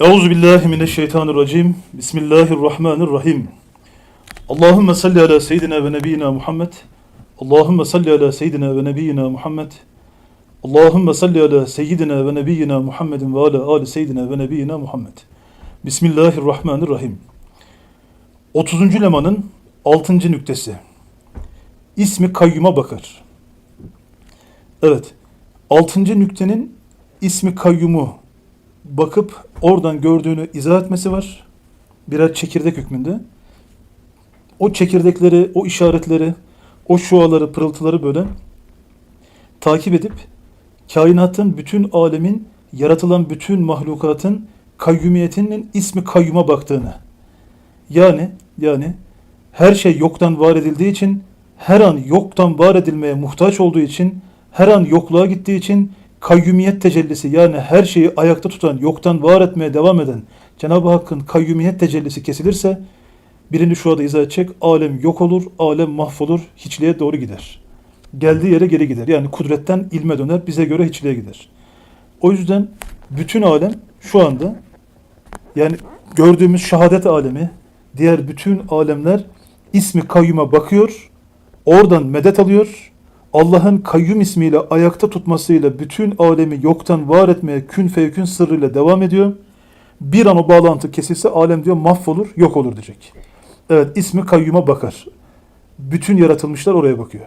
Euzu billahi mineşşeytanirracim. Bismillahirrahmanirrahim. Allahumme salli ala seyyidina ve nebiyyina Muhammed. Allahumme salli ala seyyidina ve nebiyyina Muhammed. Allahumme salli ala seyyidina ve nebiyyina Muhammedin ve ala ali seyyidina ve nebiyyina Muhammed. Bismillahirrahmanirrahim. 30. lemanın 6. nüktesi. İsmi kayyuma bakar. Evet. 6. nüktenin ismi kayyumu bakıp oradan gördüğünü izah etmesi var. Birer çekirdek hükmünde. O çekirdekleri, o işaretleri, o şuaları, pırıltıları böyle takip edip kainatın, bütün alemin, yaratılan bütün mahlukatın kayyumiyetinin ismi kayyuma baktığını. Yani, yani her şey yoktan var edildiği için, her an yoktan var edilmeye muhtaç olduğu için, her an yokluğa gittiği için kayyumiyet tecellisi yani her şeyi ayakta tutan, yoktan var etmeye devam eden Cenab-ı Hakk'ın kayyumiyet tecellisi kesilirse birini şu anda izah edecek. Alem yok olur, alem mahvolur, hiçliğe doğru gider. Geldiği yere geri gider. Yani kudretten ilme döner, bize göre hiçliğe gider. O yüzden bütün alem şu anda yani gördüğümüz şehadet alemi, diğer bütün alemler ismi kayyuma bakıyor, oradan medet alıyor. Allah'ın kayyum ismiyle ayakta tutmasıyla bütün alemi yoktan var etmeye kün fevkün sırrıyla devam ediyor. Bir an o bağlantı kesilse alem diyor mahvolur, yok olur diyecek. Evet ismi kayyuma bakar. Bütün yaratılmışlar oraya bakıyor.